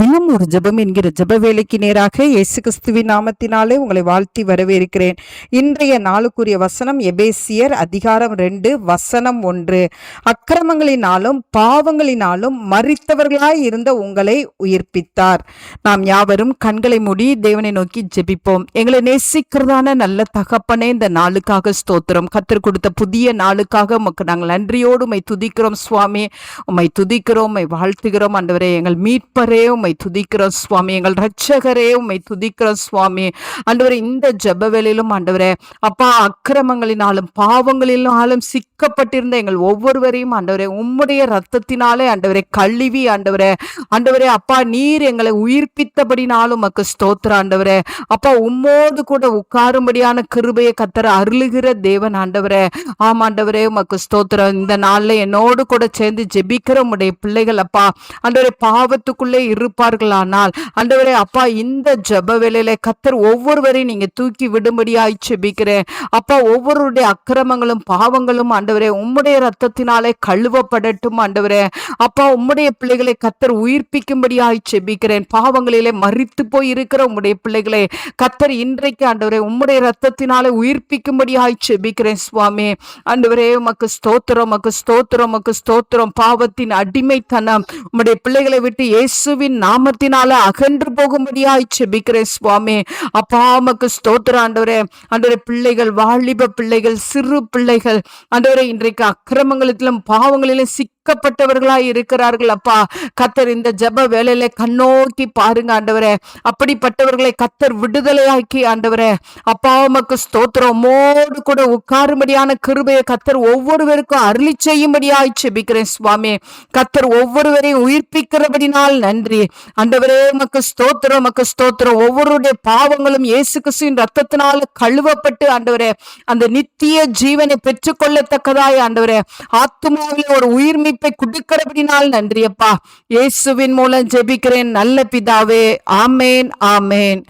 தினம் ஒரு ஜெபம் என்கிற ஜப வேலைக்கு நேராக இயேசு கிறிஸ்துவின் நாமத்தினாலே உங்களை வாழ்த்தி வரவேற்கிறேன். இன்றைய நாளுக்குரிய வசனம் எபேசியர் அதிகாரம் ரெண்டு வசனம் ஒன்று. அக்கிரமங்களினாலும் பாவங்களினாலும் மறித்தவர்களாய் இருந்த உங்களை உயிர்ப்பித்தார். நாம் யாவரும் கண்களை மூடி தேவனை நோக்கி ஜெபிப்போம். எங்களை நேசிக்கிறதான நல்ல தகப்பனே இந்த நாளுக்காக ஸ்தோத்திரம். கத்தர் கொடுத்த புதிய நாளுக்காக உமக்கு நாங்கள் நன்றியோடு உமை துதிக்கிறோம் சுவாமி. உம்மை துதிக்கிறோம் உம்மை வாழ்த்துகிறோம். ஆண்டவரே எங்கள் மீட்பரே உம்மை துதிக்கிறோம் சுவாமி எங்கள் ரட்சகரே உம்மை துதிக்கிறோம் சுவாமி. ஆண்டவரே இந்த ஜப வேலையிலும் ஆண்டவரே அப்பா அக்கிரமங்களினாலும் பாவங்களினாலும் சிக்கப்பட்டிருந்த எங்கள் ஒவ்வொருவரையும் ஆண்டவரே உம்முடைய ரத்தத்தினாலே ஆண்டவரே கழுவி ஆண்டவரே. ஆண்டவரே அப்பா நீர் எங்களை உயிர்ப்பித்தபடினாலும் உமக்கு ஸ்தோத்திர ஆண்டவரே. அப்பா உம்மோது கூட உட்காரும்படியான கிருபையை கத்தர அருளுகிற தேவன் ஆண்டவரே. ஆமாண்டவரே உமக்கு ஸ்தோத்திரம். இந்த நாள்ல என்னோடு கூட சேர்ந்து ஜெபிக்கிற உடைய பிள்ளைகள் அப்பா ஆண்டவரே பாவத்துக்குள்ளே இருப்பார்களானால் ஆண்டவரே அப்பா இந்த ஜப வேலையில கத்தர் ஒவ்வொருவரையும் நீங்க தூக்கி விடும்படியாய் செபிக்கிறேன் அப்பா ஒவ்வொருடைய அக்கிரமங்களும் பாவங்களும் ஆண்டவரே உம்முடைய ரத்தத்தினாலே கழுவப்படட்டும் ஆண்டவரே. அப்பா உம்முடைய பிள்ளைகளை கத்தர் உயிர்ப்பிக்கும்படியாய் செபிக்கிறேன் பாவங்களிலே மறித்து போய் இருக்கிற உம்முடைய பிள்ளைகளை கத்தர் இன்றைக்கு ஆண்டவரே உம்முடைய ரத்தத்தினாலே உயிர்ப்பிக்கும்படியாய் செபிக்கிறேன் சுவாமி. ஆண்டவரே உமக்கு ஸ்தோத்திரம் உமக்கு ஸ்தோத்திரம் உமக்கு ஸ்தோத்திரம். பாவத்தின் அடிமைத்தனம் உம்முடைய பிள்ளைகளை விட்டு இயேசுவின் நாமத்தினால அகன்று போகும்படியாய் செபிக்கிறேன் சுவாமி. அப்பா உமக்கு ஸ்தோத்திரம். ஆண்டவரே ஆண்டவரே பிள்ளைகள் வாலிப பிள்ளைகள் சிறு பிள்ளைகள் ஆண்டவரே இன்றைக்கு அக்கிரமங்களிலும் பாவங்களிலும் சிக்கப்பட்டவர்களாய் இருக்கிறார்கள் அப்பா. கத்தர் இந்த ஜெப வேலையில கண்ணோக்கி பாருங்க ஆண்டவரே. அப்படிப்பட்டவர்களை கத்தர் விடுதலையாக்கி ஆண்டவரே. அப்பா உமக்கு ஸ்தோத்திரம். மோடு கூட உட்காரும்படியான கிருபையை கத்தர் ஒவ்வொருவருக்கும் அருளி செய்யும்படியாய் செபிக்கிறேன் சுவாமி. கத்தர் ஒவ்வொருவரையும் உயிர்ப்பிக்கிறபடினால் நன்றி. ஆண்டவரே உமக்கு ஸ்தோத்திரம் உமக்கு ஸ்தோத்திரம். ஒவ்வொருடைய பாவங்களும் இயேசு கிறிஸ்துவின் ரத்தத்தினால கழுவப்பட்டு ஆண்டவரே அந்த நித்திய ஜீவனை பெற்றுக்கொள்ளத்தக்கதாய் ஆண்டவரே. ஆத்துமாவில் ஒரு உயிர்மிப்பை கொடுக்கிறபடினால் நன்றியப்பா. இயேசுவின் மூலம் ஜெபிக்கிறேன். நல்ல பிதாவே ஆமேன் ஆமேன்.